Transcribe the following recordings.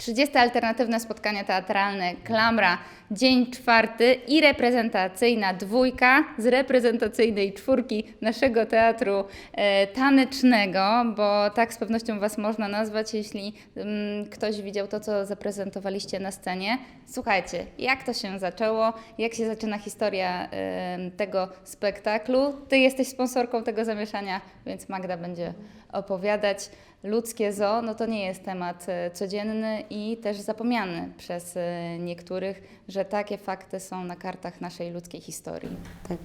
30. alternatywne spotkanie teatralne Klamra, dzień czwarty i reprezentacyjna dwójka z reprezentacyjnej czwórki naszego teatru e, tanecznego, bo tak z pewnością Was można nazwać, jeśli mm, ktoś widział to, co zaprezentowaliście na scenie. Słuchajcie, jak to się zaczęło, jak się zaczyna historia em, tego spektaklu. Ty jesteś sponsorką tego zamieszania, więc Magda będzie opowiadać. Ludzkie zoo, no to nie jest temat e, codzienny i też zapomniany przez e, niektórych, że takie fakty są na kartach naszej ludzkiej historii. Tak.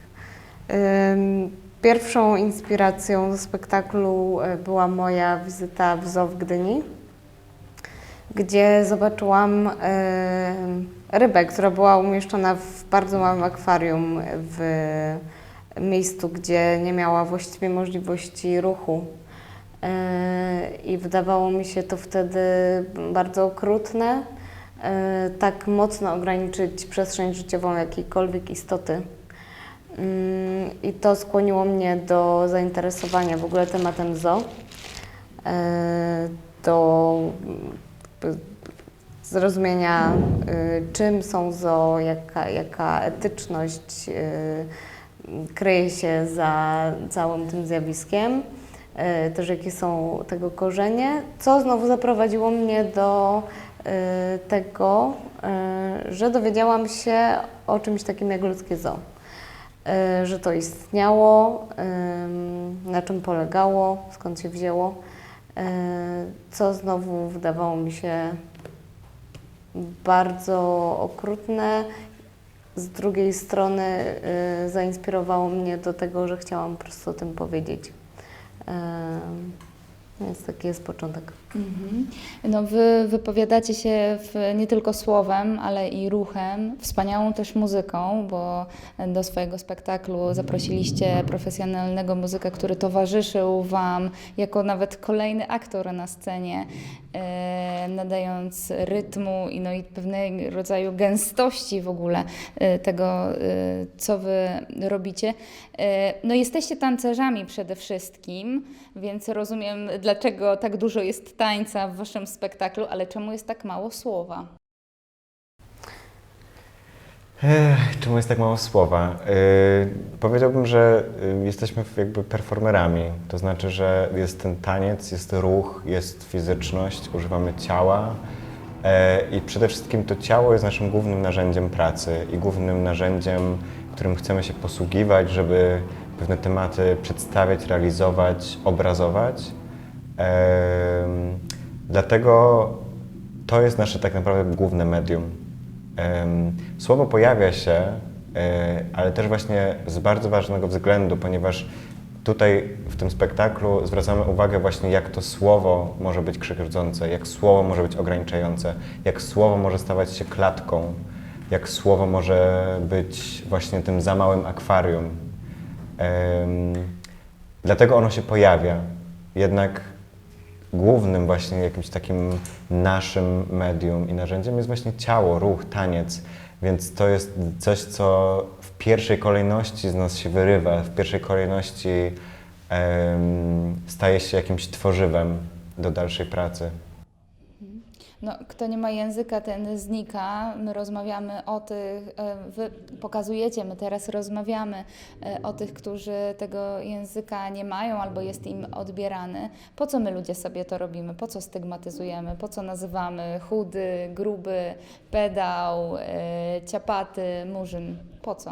Pierwszą inspiracją do spektaklu e, była moja wizyta w zoo w Gdyni, gdzie zobaczyłam rybę, która była umieszczona w bardzo małym akwarium w miejscu, gdzie nie miała właściwie możliwości ruchu. E, I wydawało mi się to wtedy bardzo okrutne, e, tak mocno ograniczyć przestrzeń życiową jakiejkolwiek istoty. Mm, I to skłoniło mnie do zainteresowania w ogóle tematem zoo, do zrozumienia, czym są zoo, jaka, jaka etyczność kryje się za całym tym zjawiskiem, też jakie są tego korzenie, co znowu zaprowadziło mnie do y, tego, y, że dowiedziałam się o czymś takim jak ludzkie zoo że to istniało, na czym polegało, skąd się wzięło, co znowu wydawało mi się bardzo okrutne. Z drugiej strony zainspirowało mnie do tego, że chciałam po prostu o tym powiedzieć. Ym, Więc taki jest początek. Mhm. No wy wypowiadacie się w, nie tylko słowem, ale i ruchem, wspaniałą też muzyką, bo do swojego spektaklu zaprosiliście profesjonalnego muzyka, który towarzyszył Wam jako nawet kolejny aktor na scenie, e, nadając rytmu i, no, i pewnego rodzaju gęstości w ogóle e, tego, e, co Wy robicie. No jesteście tancerzami przede wszystkim, więc rozumiem, dlaczego tak dużo jest tańca w Waszym spektaklu, ale czemu jest tak mało słowa? Ech, czemu jest tak mało słowa? Yy, powiedziałbym, że yy, jesteśmy jakby performerami. To znaczy, że jest ten taniec, jest ruch, jest fizyczność, używamy ciała. Yy, I przede wszystkim to ciało jest naszym głównym narzędziem pracy i głównym narzędziem, którym chcemy się posługiwać, żeby pewne tematy przedstawiać, realizować, obrazować. Dlatego to jest nasze tak naprawdę główne medium. Słowo pojawia się, e, ale też właśnie z bardzo ważnego względu, ponieważ tutaj w tym spektaklu zwracamy uwagę właśnie jak to słowo może być krzywdzące, jak słowo może być ograniczające, jak słowo może stawać się klatką, jak słowo może być właśnie tym za małym akwarium. Dlatego ono się pojawia. Jednak głównym właśnie jakimś takim naszym medium i narzędziem jest właśnie ciało, ruch, taniec. Więc to jest coś, co w pierwszej kolejności z nas się wyrywa, w pierwszej kolejności staje się jakimś tworzywem do dalszej pracy. No, kto nie ma języka, ten znika. My rozmawiamy o tych, e, wy pokazujecie, my teraz rozmawiamy e, o tych, którzy tego języka nie mają albo jest im odbierany. Po co my ludzie sobie to robimy? Po co stygmatyzujemy? Po co nazywamy chudy, gruby, pedał, e, ciapaty, murzyn? Po co?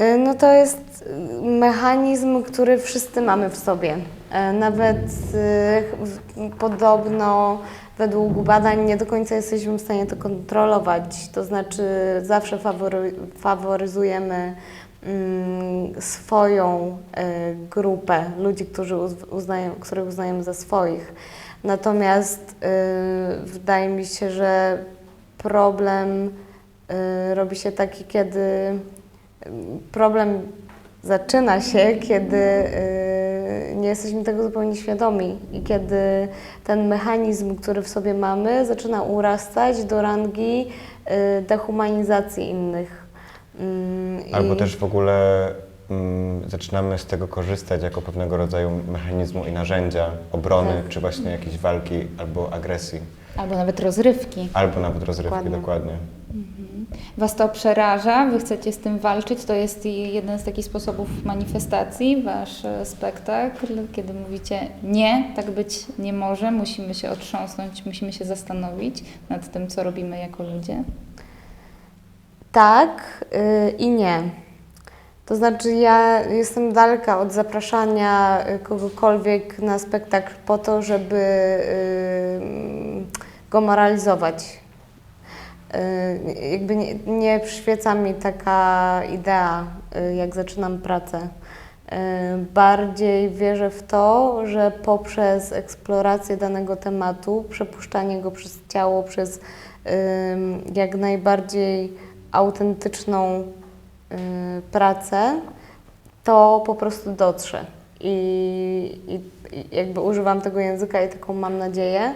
Y, No to jest y, mechanizm, który wszyscy mamy w sobie. E, Nawet y, podobno według badań nie do końca jesteśmy w stanie to kontrolować. To znaczy zawsze fawory, faworyzujemy mm, swoją y, grupę ludzi, którzy uz- uznają, których uznajemy za swoich. Natomiast y, wydaje mi się, że problem robi się taki, kiedy problem zaczyna się, kiedy y, nie jesteśmy tego zupełnie świadomi i kiedy ten mechanizm, który w sobie mamy, zaczyna urastać do rangi y, dehumanizacji innych. Mm, Albo i- też w ogóle mm, zaczynamy z tego korzystać jako pewnego rodzaju mechanizmu i narzędzia obrony, Tak. czy właśnie jakiejś walki albo agresji. Albo nawet rozrywki. albo nawet rozrywki, Dokładnie. dokładnie. Was to przeraża, wy chcecie z tym walczyć, to jest jeden z takich sposobów manifestacji, wasz e, spektakl, kiedy mówicie nie, tak być nie może, musimy się otrząsnąć, musimy się zastanowić nad tym, co robimy jako ludzie. Tak y, i nie. To znaczy, ja jestem daleka od zapraszania kogokolwiek na spektakl po to, żeby y, go moralizować. Y, Jakby nie, nie przyświeca mi taka idea, y, jak zaczynam pracę. Y, Bardziej wierzę w to, że poprzez eksplorację danego tematu, przepuszczanie go przez ciało, przez jak najbardziej autentyczną pracę, to po prostu dotrze. I, i, I jakby używam tego języka i taką mam nadzieję.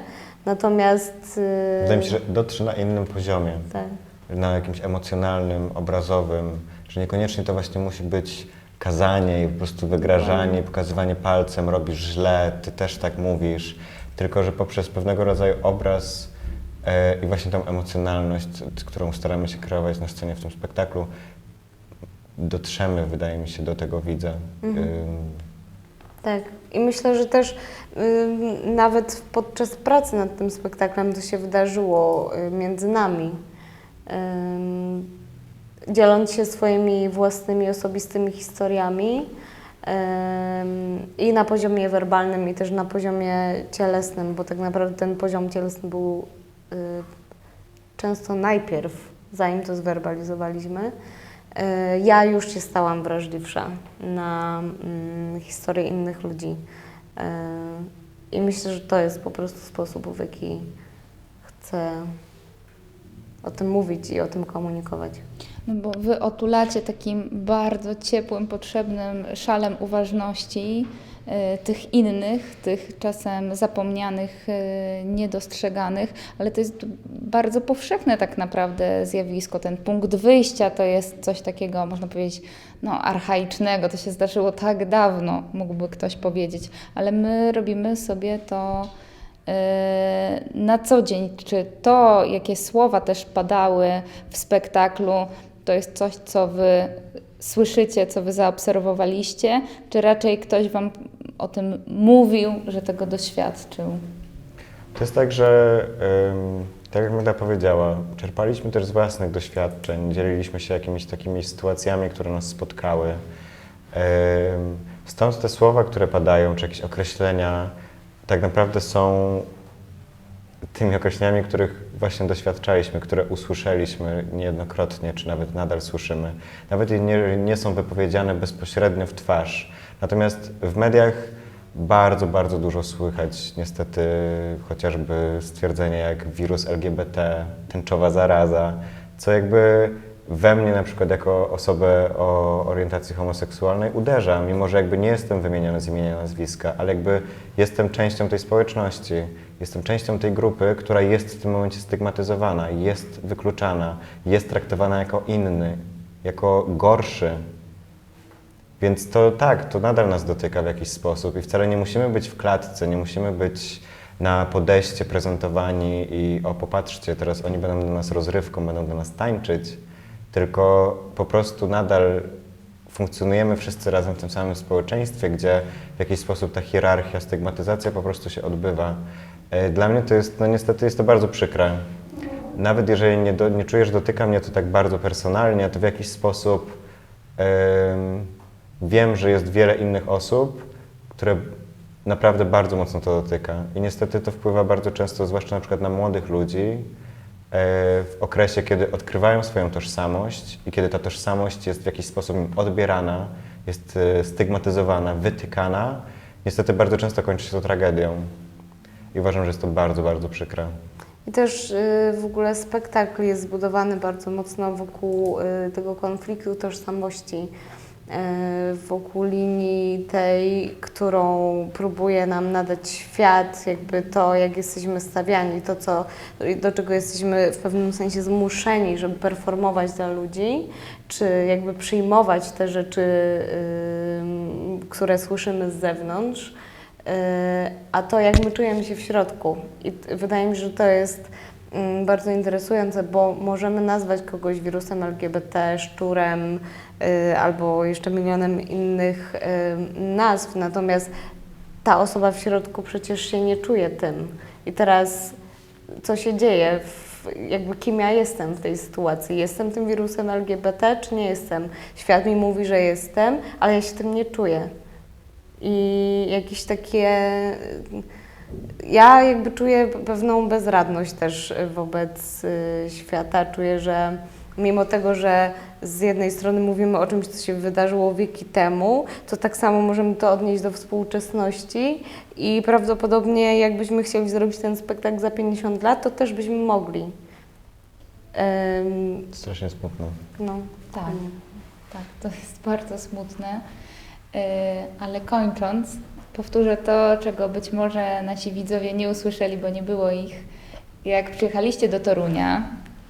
Natomiast. y, Wydaje mi się, że dotrze na innym poziomie. tak. na jakimś emocjonalnym, obrazowym, że niekoniecznie to właśnie musi być kazanie i po prostu wygrażanie, pokazywanie palcem, robisz źle, ty też tak mówisz, tylko że poprzez pewnego rodzaju obraz e, i właśnie tą emocjonalność, którą staramy się kreować na scenie w tym spektaklu, dotrzemy, wydaje mi się, do tego widza. Mhm. Ym, Tak. I myślę, że też ym, nawet podczas pracy nad tym spektaklem to się wydarzyło y, między nami. Ym, dzieląc się swoimi własnymi, osobistymi historiami ym, i na poziomie werbalnym, i też na poziomie cielesnym, bo tak naprawdę ten poziom cielesny był y, często najpierw, zanim to zwerbalizowaliśmy. E, Ja już się stałam wrażliwsza na mm, historię innych ludzi. E, I myślę, że to jest po prostu sposób, w jaki chcę o tym mówić i o tym komunikować. No bo wy otulacie takim bardzo ciepłym, potrzebnym szalem uważności tych innych, tych czasem zapomnianych, y, niedostrzeganych, ale to jest bardzo powszechne tak naprawdę zjawisko. Ten punkt wyjścia to jest coś takiego, można powiedzieć, no, archaicznego. To się zdarzyło tak dawno, mógłby ktoś powiedzieć, ale my robimy sobie to y, na co dzień. Czy to, jakie słowa też padały w spektaklu, to jest coś, co wy słyszycie, co wy zaobserwowaliście, czy raczej ktoś wam o tym mówił, że tego doświadczył? To jest tak, że tak jak Magda powiedziała, czerpaliśmy też z własnych doświadczeń, dzieliliśmy się jakimiś takimi sytuacjami, które nas spotkały. Stąd te słowa, które padają, czy jakieś określenia, tak naprawdę są tymi określeniami, których właśnie doświadczaliśmy, które usłyszeliśmy niejednokrotnie, czy nawet nadal słyszymy. Nawet nie, nie są wypowiedziane bezpośrednio w twarz. Natomiast w mediach bardzo, bardzo dużo słychać niestety chociażby stwierdzenia jak wirus LGBT, tęczowa zaraza, co jakby we mnie na przykład jako osobę o orientacji homoseksualnej uderza, mimo że jakby nie jestem wymieniony z imienia nazwiska, ale jakby jestem częścią tej społeczności, jestem częścią tej grupy, która jest w tym momencie stygmatyzowana, jest wykluczana, jest traktowana jako inny, jako gorszy. Więc to tak, to nadal nas dotyka w jakiś sposób i wcale nie musimy być w klatce, nie musimy być na podejście prezentowani i o popatrzcie, teraz oni będą dla nas rozrywką, będą dla nas tańczyć, tylko po prostu nadal funkcjonujemy wszyscy razem w tym samym społeczeństwie, gdzie w jakiś sposób ta hierarchia, stygmatyzacja po prostu się odbywa. E, Dla mnie to jest, no niestety jest to bardzo przykre. Nawet jeżeli nie, do, nie czujesz, dotyka mnie to tak bardzo personalnie, to w jakiś sposób em, wiem, że jest wiele innych osób, które naprawdę bardzo mocno to dotyka. I niestety to wpływa bardzo często, zwłaszcza na przykład na młodych ludzi, w okresie, kiedy odkrywają swoją tożsamość i kiedy ta tożsamość jest w jakiś sposób odbierana, jest e, stygmatyzowana, wytykana, niestety bardzo często kończy się to tragedią. I uważam, że jest to bardzo, bardzo przykre. I też y, w ogóle spektakl jest zbudowany bardzo mocno wokół y, tego konfliktu tożsamości, wokół linii tej, którą próbuje nam nadać świat, jakby to, jak jesteśmy stawiani, to, co, do czego jesteśmy w pewnym sensie zmuszeni, żeby performować dla ludzi, czy jakby przyjmować te rzeczy, y, które słyszymy z zewnątrz. a to jak my czujemy się w środku. I wydaje mi się, że to jest bardzo interesujące, bo możemy nazwać kogoś wirusem LGBT, szczurem y, albo jeszcze milionem innych y, nazw, natomiast ta osoba w środku przecież się nie czuje tym. I teraz co się dzieje? W, jakby kim ja jestem w tej sytuacji? Jestem tym wirusem LGBT, czy nie jestem? Świat mi mówi, że jestem, ale ja się tym nie czuję. I jakieś takie. Ja jakby czuję pewną bezradność też wobec y, świata. Czuję, że mimo tego, że z jednej strony mówimy o czymś, co się wydarzyło wieki temu, to tak samo możemy to odnieść do współczesności i prawdopodobnie jakbyśmy chcieli zrobić ten spektakl za 50 lat, to też byśmy mogli. Ym, Strasznie smutno. no. Tak, tak, to jest bardzo smutne. Yy, Ale kończąc, powtórzę to, czego być może nasi widzowie nie usłyszeli, bo nie było ich. Jak przyjechaliście do Torunia,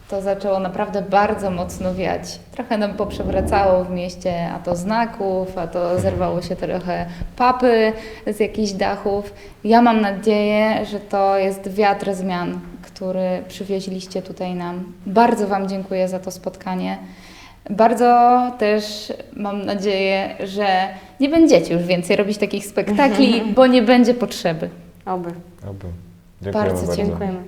to zaczęło naprawdę bardzo mocno wiać. Trochę nam poprzewracało w mieście, a to znaków, a to zerwało się trochę papy z jakichś dachów. Ja mam nadzieję, że to jest wiatr zmian, który przywieźliście tutaj nam. Bardzo Wam dziękuję za to spotkanie. Bardzo też mam nadzieję, że nie będziecie już więcej robić takich spektakli, bo nie będzie potrzeby. Oby. Oby. Dziękujemy Bardzo bardzo. Dziękujemy.